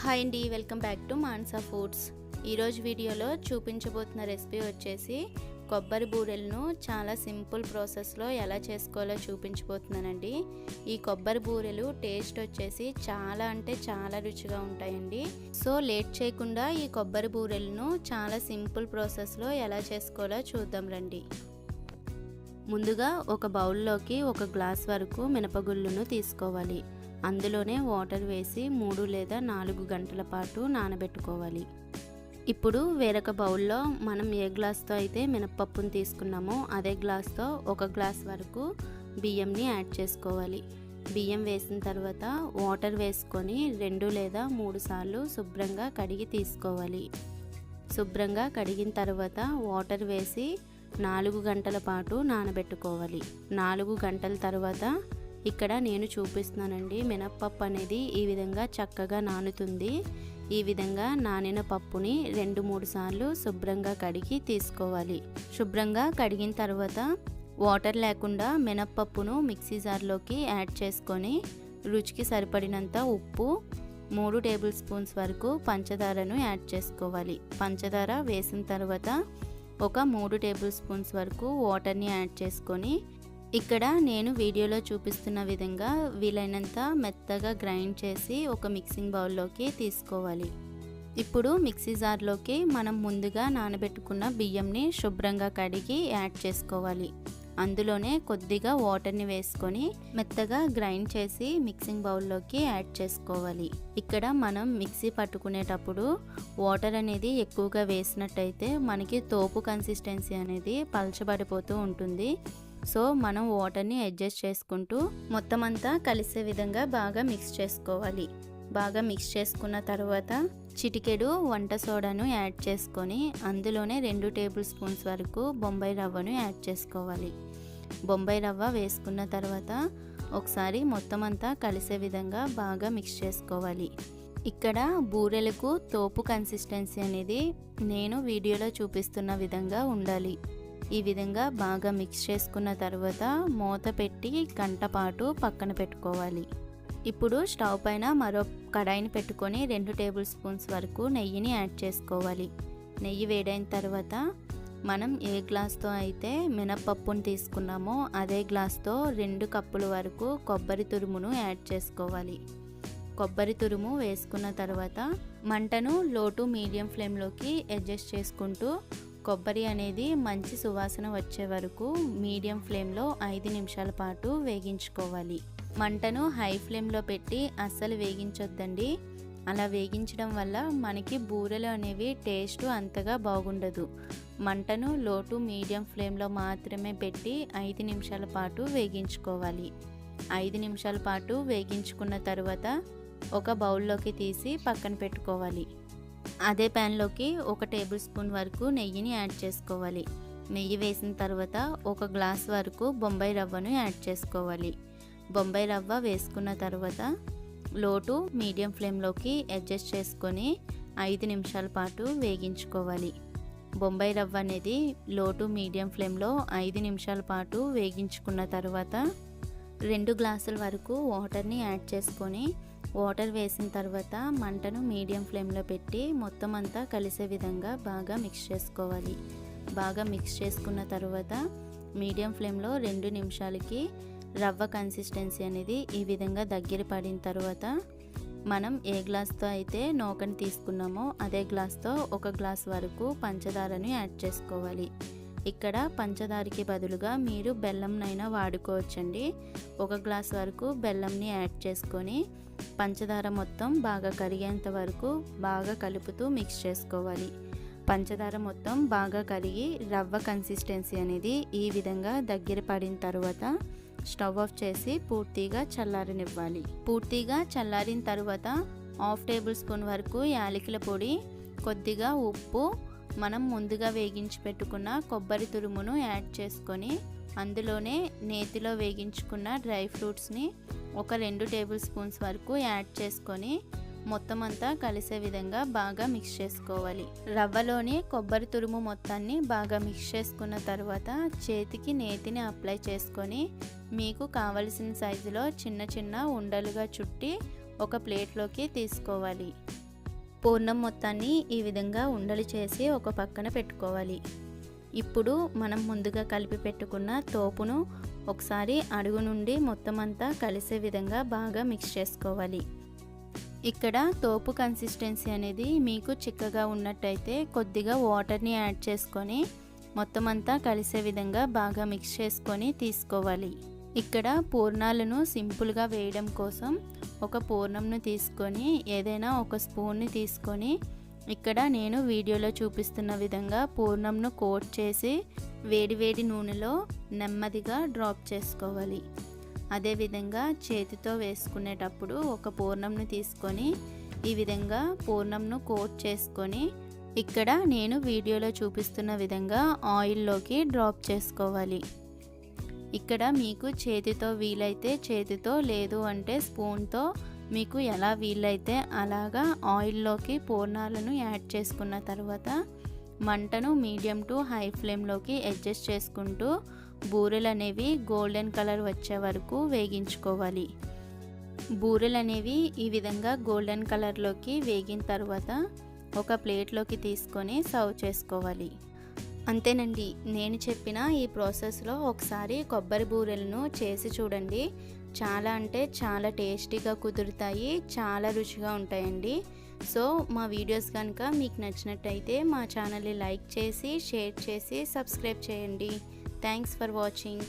Hi అండి welcome back to Mansa foods. ఈరోజు వీడియోలో చూపించబోతున్న రెసిపీ వచ్చేసి కొబ్బరి బూరెలను చాలా సింపుల్ ప్రాసెస్లో ఎలా చేసుకోవాలో చూపించబోతున్నానండి. ఈ కొబ్బరి బూరెలు టేస్ట్ వచ్చేసి చాలా అంటే చాలా రుచిగా ఉంటాయండి. సో లేట్ చేయకుండా ఈ కొబ్బరి బూరెలను చాలా సింపుల్ ప్రాసెస్లో ఎలా చేసుకోవాలో చూద్దాం రండి. ముందుగా ఒక బౌల్లోకి ఒక గ్లాస్ వరకు మినపగుళ్ళును తీసుకోవాలి. అందులోనే వాటర్ వేసి మూడు లేదా నాలుగు గంటల పాటు నానబెట్టుకోవాలి. ఇప్పుడు వేరొక బౌల్లో మనం ఏ గ్లాస్తో అయితే మినప్పప్పును తీసుకున్నామో అదే గ్లాస్తో ఒక గ్లాస్ వరకు బియ్యంని యాడ్ చేసుకోవాలి. బియ్యం వేసిన తర్వాత వాటర్ వేసుకొని రెండు లేదా మూడు సార్లు శుభ్రంగా కడిగి తీసుకోవాలి. శుభ్రంగా కడిగిన తర్వాత వాటర్ వేసి నాలుగు గంటల పాటు నానబెట్టుకోవాలి. నాలుగు గంటల తర్వాత ఇక్కడ నేను చూపిస్తున్నానండి. మినప్పప్పు అనేది ఈ విధంగా చక్కగా నానుతుంది. ఈ విధంగా నానిన పప్పుని రెండు మూడు సార్లు శుభ్రంగా కడిగి తీసుకోవాలి. శుభ్రంగా కడిగిన తర్వాత వాటర్ లేకుండా మినప్పప్పును మిక్సీ జార్లోకి యాడ్ చేసుకొని రుచికి సరిపడినంత ఉప్పు మూడు టేబుల్ స్పూన్స్ వరకు పంచదారను యాడ్ చేసుకోవాలి. పంచదార వేసిన తర్వాత ఒక మూడు టేబుల్ స్పూన్స్ వరకు వాటర్ని యాడ్ చేసుకొని ఇక్కడ నేను వీడియోలో చూపిస్తున్న విధంగా వీలైనంత మెత్తగా గ్రైండ్ చేసి ఒక మిక్సింగ్ బౌల్లోకి తీసుకోవాలి. ఇప్పుడు మిక్సీ జార్లోకి మనం ముందుగా నానబెట్టుకున్న బియ్యంని శుభ్రంగా కడిగి యాడ్ చేసుకోవాలి. అందులోనే కొద్దిగా వాటర్ని వేసుకొని మెత్తగా గ్రైండ్ చేసి మిక్సింగ్ బౌల్లోకి యాడ్ చేసుకోవాలి. ఇక్కడ మనం మిక్సీ పట్టుకునేటప్పుడు వాటర్ అనేది ఎక్కువగా వేసినట్టయితే మనకి తోపు కన్సిస్టెన్సీ అనేది పలచబడిపోతూ ఉంటుంది. సో మనం వాటర్ని అడ్జస్ట్ చేసుకుంటూ మొత్తం అంతా కలిసే విధంగా బాగా మిక్స్ చేసుకోవాలి. బాగా మిక్స్ చేసుకున్న తర్వాత చిటికెడు వంట సోడాను యాడ్ చేసుకొని అందులోనే రెండు టేబుల్ స్పూన్స్ వరకు బొంబాయి రవ్వను యాడ్ చేసుకోవాలి. బొంబాయి రవ్వ వేసుకున్న తర్వాత ఒకసారి మొత్తం అంతా కలిసే విధంగా బాగా మిక్స్ చేసుకోవాలి. ఇక్కడ బూరెలకు తోపు కన్సిస్టెన్సీ అనేది నేను వీడియోలో చూపిస్తున్న విధంగా ఉండాలి. ఈ విధంగా బాగా మిక్స్ చేసుకున్న తర్వాత మూత పెట్టి గంట పాటు పక్కన పెట్టుకోవాలి. ఇప్పుడు స్టవ్ పైన మరో కడాయిని పెట్టుకొని రెండు టేబుల్ స్పూన్స్ వరకు నెయ్యిని యాడ్ చేసుకోవాలి. నెయ్యి వేడైన తర్వాత మనం ఏ గ్లాస్తో అయితే మినపప్పును తీసుకున్నామో అదే గ్లాస్తో రెండు కప్పుల వరకు కొబ్బరి తురుమును యాడ్ చేసుకోవాలి. కొబ్బరి తురుము వేసుకున్న తర్వాత మంటను లో టు మీడియం ఫ్లేమ్లోకి అడ్జస్ట్ చేసుకుంటూ కొబ్బరి అనేది మంచి సువాసన వచ్చే వరకు మీడియం ఫ్లేమ్లో ఐదు నిమిషాల పాటు వేగించుకోవాలి. మంటను హై ఫ్లేమ్లో పెట్టి అస్సలు వేగించొద్దండి. అలా వేగించడం వల్ల మనకి బూరెలు అనేవి టేస్ట్ అంతగా బాగుండదు. మంటను లో టు మీడియం ఫ్లేమ్లో మాత్రమే పెట్టి ఐదు నిమిషాల పాటు వేగించుకోవాలి. ఐదు నిమిషాల పాటు వేగించుకున్న తర్వాత ఒక బౌల్లోకి తీసి పక్కన పెట్టుకోవాలి. అదే ప్యాన్లోకి ఒక టేబుల్ స్పూన్ వరకు నెయ్యిని యాడ్ చేసుకోవాలి. నెయ్యి వేసిన తర్వాత ఒక గ్లాస్ వరకు బొంబాయి రవ్వను యాడ్ చేసుకోవాలి. బొంబాయి రవ్వ వేసుకున్న తర్వాత లోటు మీడియం ఫ్లేమ్లోకి అడ్జస్ట్ చేసుకొని ఐదు నిమిషాల పాటు వేగించుకోవాలి. బొంబాయి రవ్వ అనేది లోటు మీడియం ఫ్లేమ్లో ఐదు నిమిషాల పాటు వేగించుకున్న తర్వాత రెండు గ్లాసుల వరకు వాటర్ని యాడ్ చేసుకొని వాటర్ వేసిన తర్వాత మంటను మీడియం ఫ్లేమ్లో పెట్టి మొత్తం అంతా కలిసే విధంగా బాగా మిక్స్ చేసుకోవాలి. బాగా మిక్స్ చేసుకున్న తర్వాత మీడియం ఫ్లేమ్లో రెండు నిమిషాలకి రవ్వ కన్సిస్టెన్సీ అనేది ఈ విధంగా దగ్గర పడిన తర్వాత మనం ఏ గ్లాస్తో అయితే నూకని తీసుకున్నామో అదే గ్లాస్తో ఒక గ్లాస్ వరకు పంచదారను యాడ్ చేసుకోవాలి. ఇక్కడ పంచదారకి బదులుగా మీరు బెల్లంనైనా వాడుకోవచ్చండి. ఒక గ్లాస్ వరకు బెల్లంని యాడ్ చేసుకొని పంచదార మొత్తం బాగా కరిగేంత వరకు బాగా కలుపుతూ మిక్స్ చేసుకోవాలి. పంచదార మొత్తం బాగా కరిగి రవ్వ కన్సిస్టెన్సీ అనేది ఈ విధంగా దగ్గర పడిన తర్వాత స్టవ్ ఆఫ్ చేసి పూర్తిగా చల్లారనివ్వాలి. పూర్తిగా చల్లారిన తర్వాత హాఫ్ టేబుల్ స్పూన్ వరకు యాలకుల పొడి కొద్దిగా ఉప్పు మనం ముందుగా వేగించి పెట్టుకున్న కొబ్బరి తురుమును యాడ్ చేసుకొని అందులోనే నేతిలో వేగించుకున్న డ్రై ఫ్రూట్స్ని ఒక రెండు టేబుల్ స్పూన్స్ వరకు యాడ్ చేసుకొని మొత్తం అంతా కలిసే విధంగా బాగా మిక్స్ చేసుకోవాలి. రవ్వలోని కొబ్బరి తురుము మొత్తాన్ని బాగా మిక్స్ చేసుకున్న తర్వాత చేతికి నేతిని అప్లై చేసుకొని మీకు కావలసిన సైజులో చిన్న చిన్న ఉండలుగా చుట్టి ఒక ప్లేట్లోకి తీసుకోవాలి. పూర్ణం మొత్తాన్ని ఈ విధంగా ఉండలు చేసి ఒక పక్కన పెట్టుకోవాలి. ఇప్పుడు మనం ముందుగా కలిపి పెట్టుకున్న తోపును ఒకసారి అడుగు నుండి మొత్తం అంతా కలిసే విధంగా బాగా మిక్స్ చేసుకోవాలి. ఇక్కడ తోపు కన్సిస్టెన్సీ అనేది మీకు చిక్కగా ఉన్నట్టయితే కొద్దిగా వాటర్ని యాడ్ చేసుకొని మొత్తం అంతా కలిసే విధంగా బాగా మిక్స్ చేసుకొని తీసుకోవాలి. ఇక్కడ పూర్ణాలను సింపుల్గా వేయడం కోసం ఒక పూర్ణంను తీసుకొని ఏదైనా ఒక స్పూన్ని తీసుకొని ఇక్కడ నేను వీడియోలో చూపిస్తున్న విధంగా పూర్ణంను కోట్ చేసి వేడివేడి నూనెలో నెమ్మదిగా డ్రాప్ చేసుకోవాలి. అదేవిధంగా చేతితో వేసుకునేటప్పుడు ఒక పూర్ణంను తీసుకొని ఈ విధంగా పూర్ణంను కోట్ చేసుకొని ఇక్కడ నేను వీడియోలో చూపిస్తున్న విధంగా ఆయిల్లోకి డ్రాప్ చేసుకోవాలి. ఇక్కడ మీకు చేతితో వీలైతే చేతితో లేదు అంటే స్పూన్తో మీకు ఎలా వీలైతే అలాగా ఆయిల్లోకి పూర్ణాలను యాడ్ చేసుకున్న తర్వాత మంటను మీడియం టు హై ఫ్లేమ్లోకి అడ్జస్ట్ చేసుకుంటూ బూరెలు అనేవి గోల్డెన్ కలర్ వచ్చే వరకు వేగించుకోవాలి. బూరెలు అనేవి ఈ విధంగా గోల్డెన్ కలర్లోకి వేగిన తర్వాత ఒక ప్లేట్లోకి తీసుకొని సర్వ్ చేసుకోవాలి. అంతేనండి. నేను చెప్పిన ఈ ప్రాసెస్లో ఒకసారి కొబ్బరి బూరెలను చేసి చూడండి. చాలా అంటే చాలా టేస్టీగా కుదురుతాయి చాలా రుచిగా ఉంటాయండి. సో మా వీడియోస్ కనుక మీకు నచ్చినట్టయితే మా ఛానల్ని లైక్ చేసి షేర్ చేసి సబ్స్క్రైబ్ చేయండి. Thanks for watching.